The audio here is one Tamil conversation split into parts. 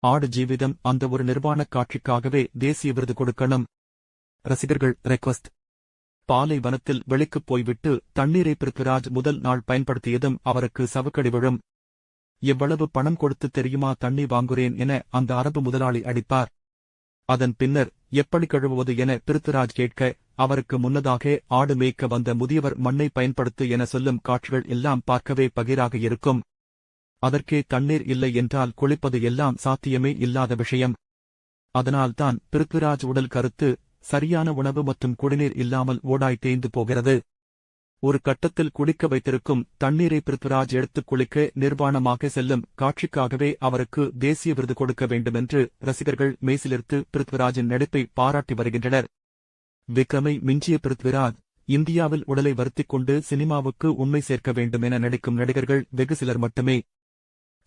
ஆடு ஜீவிதம் அந்த ஒரு நிர்வாண காட்சிக்காகவே தேசிய விருது கொடுக்கணும். ரசிகர்கள் ரெக்வஸ்ட் பாலைவனத்தில் வெளிக்குப் போய்விட்டு தண்ணீரை பிருத்விராஜ் முதல் நாள் பயன்படுத்தியதும் அவருக்கு சவுக்கடி விழும். எவ்வளவு பணம் கொடுத்து தெரியுமா தண்ணி வாங்குறேன் என அந்த அரபு முதலாளி அடிப்பார். அதன் பின்னர் எப்படி கழுவுவது என பிருத்விராஜ் கேட்க அவருக்கு முன்னதாக ஆடு மேய்க்க வந்த முதியவர் மண்ணை பயன்படுத்து என சொல்லும் காட்சிகள் எல்லாம் பார்க்கவே பகிராக இருக்கும். அதற்கே தண்ணீர் இல்லை என்றால் குளிப்பது எல்லாம் சாத்தியமே இல்லாத விஷயம். அதனால்தான் பிருத்விராஜ் உடல் கருத்து சரியான உணவு மற்றும் குடிநீர் இல்லாமல் ஓடாய் தேய்ந்து போகிறது. ஒரு கட்டத்தில் குடிக்க வைத்திருக்கும் தண்ணீரை பிருத்விராஜ் எடுத்துக் குளிக்க நிர்வாணமாக செல்லும் காட்சிக்காகவே அவருக்கு தேசிய விருது கொடுக்க வேண்டுமென்று ரசிகர்கள் மெய்சிலிர்த்து பிருத்விராஜின் நடிப்பை பாராட்டி வருகின்றனர். விக்ரமை மிஞ்சிய பிருத்விராஜ் இந்தியாவில் உடலை வருத்திக் கொண்டு சினிமாவுக்கு உண்மை சேர்க்க வேண்டும் என நடிக்கும் நடிகர்கள் வெகு சிலர் மட்டுமே.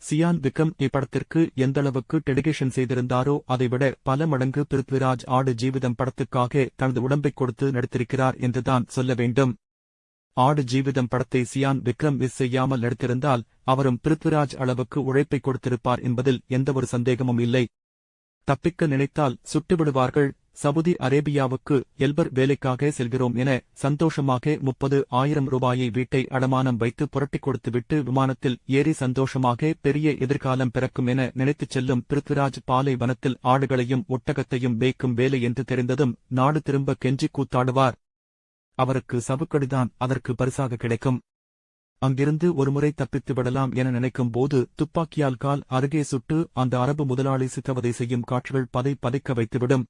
சியான் விக்ரம் இப்படத்திற்கு எந்தளவுக்கு டெடிகேஷன் செய்திருந்தாரோ அதைவிட பல மடங்கு பிருத்விராஜ் ஆடு ஜீவிதம் படத்துக்காக தனது உடம்பைக் கொடுத்து நடித்திருக்கிறார் என்றுதான் சொல்ல வேண்டும். ஆடு ஜீவிதம் படத்தை சியான் விக்ரம் மிஸ் செய்யாமல் நடித்திருந்தால் அவரும் பிருத்விராஜ் அளவுக்கு உழைப்பை கொடுத்திருப்பார் என்பதில் எந்தவொரு சந்தேகமும் இல்லை. தப்பிக்க நினைத்தால் சுட்டுவிடுவார்கள் சவுதி அரேபியாவுக்கு எல்பர் வேலைக்காக செல்கிறோம் என சந்தோஷமாக முப்பது ஆயிரம் ரூபாயை வீட்டை அடமானம் வைத்து புரட்டிக் கொடுத்துவிட்டு விமானத்தில் ஏறி சந்தோஷமாக பெரிய எதிர்காலம் பிறக்கும் என நினைத்துச் செல்லும் பிருத்விராஜ் பாலை வனத்தில் ஆடுகளையும் ஒட்டகத்தையும் மேய்க்கும் வேலை என்று தெரிந்ததும் நாடு திரும்ப கெஞ்சி கூத்தாடுவார். அவருக்கு சவுக்கடிதான் அதற்கு பரிசாக கிடைக்கும். அங்கிருந்து ஒருமுறை தப்பித்து விடலாம் என நினைக்கும் போது துப்பாக்கியால் கால் அருகே சுட்டு அந்த அரபு முதலாளி சித்தவதை செய்யும் காட்சிகள் பதை பதைக்க வைத்துவிடும்.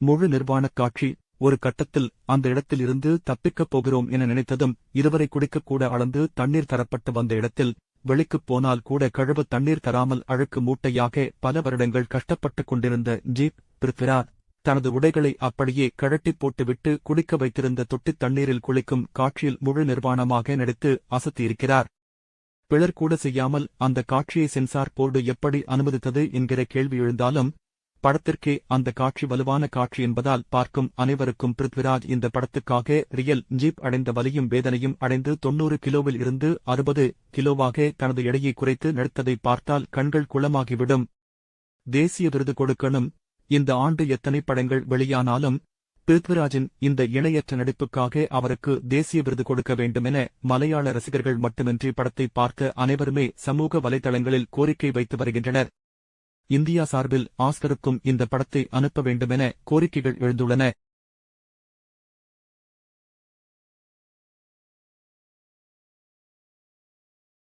முழு நிர்வாணக் காட்சி ஒரு கட்டத்தில் அந்த இடத்தில் இருந்து தப்பிக்கப் போகிறோம் என நினைத்ததும் இருவரை குடிக்கக்கூட அளந்து தண்ணீர் தரப்பட்டு வந்த இடத்தில் வெளிக்குப் போனால் கூட கழுவு தண்ணீர் தராமல் அழுக்கு மூட்டையாக பல வருடங்கள் கஷ்டப்பட்டுக் கொண்டிருந்த ஜீப் பிருத்விராஜ் தனது உடைகளை அப்படியே கழட்டிப் போட்டுவிட்டு குடிக்க வைத்திருந்த தொட்டித் தண்ணீரில் குளிக்கும் காட்சியில் முழு நிர்வாணமாக நடித்து அசத்தியிருக்கிறார். பிளர் கூட செய்யாமல் அந்த காட்சியை சென்சார் போர்டு எப்படி அனுமதித்தது என்கிற கேள்வி எழுந்தாலும் படத்திற்கே அந்த காட்சி வலுவான காட்சி என்பதால் பார்க்கும் அனைவருக்கும் பிருத்விராஜ் இந்த படத்துக்காக ரியல் ஜீப் அடைந்த வலியும் வேதனையும் அடைந்து தொன்னூறு கிலோவில் இருந்து அறுபது கிலோவாக தனது எடையை குறைத்து நடித்ததை பார்த்தால் கண்கள் குளமாகிவிடும். தேசிய விருது கொடுக்கணும். இந்த ஆண்டு எத்தனை படங்கள் வெளியானாலும் பிருத்விராஜின் இந்த இணையற்ற நடிப்புக்காக அவருக்கு தேசிய விருது கொடுக்க வேண்டுமென மலையாள ரசிகர்கள் மட்டுமின்றி படத்தை பார்க்க அனைவருமே சமூக வலைதளங்களில் கோரிக்கை வைத்து வருகின்றனர். இந்தியா சார்பில் ஆஸ்கருக்கும் இந்த படத்தை அனுப்ப வேண்டுமென கோரிக்கைகள் எழுந்துள்ளன.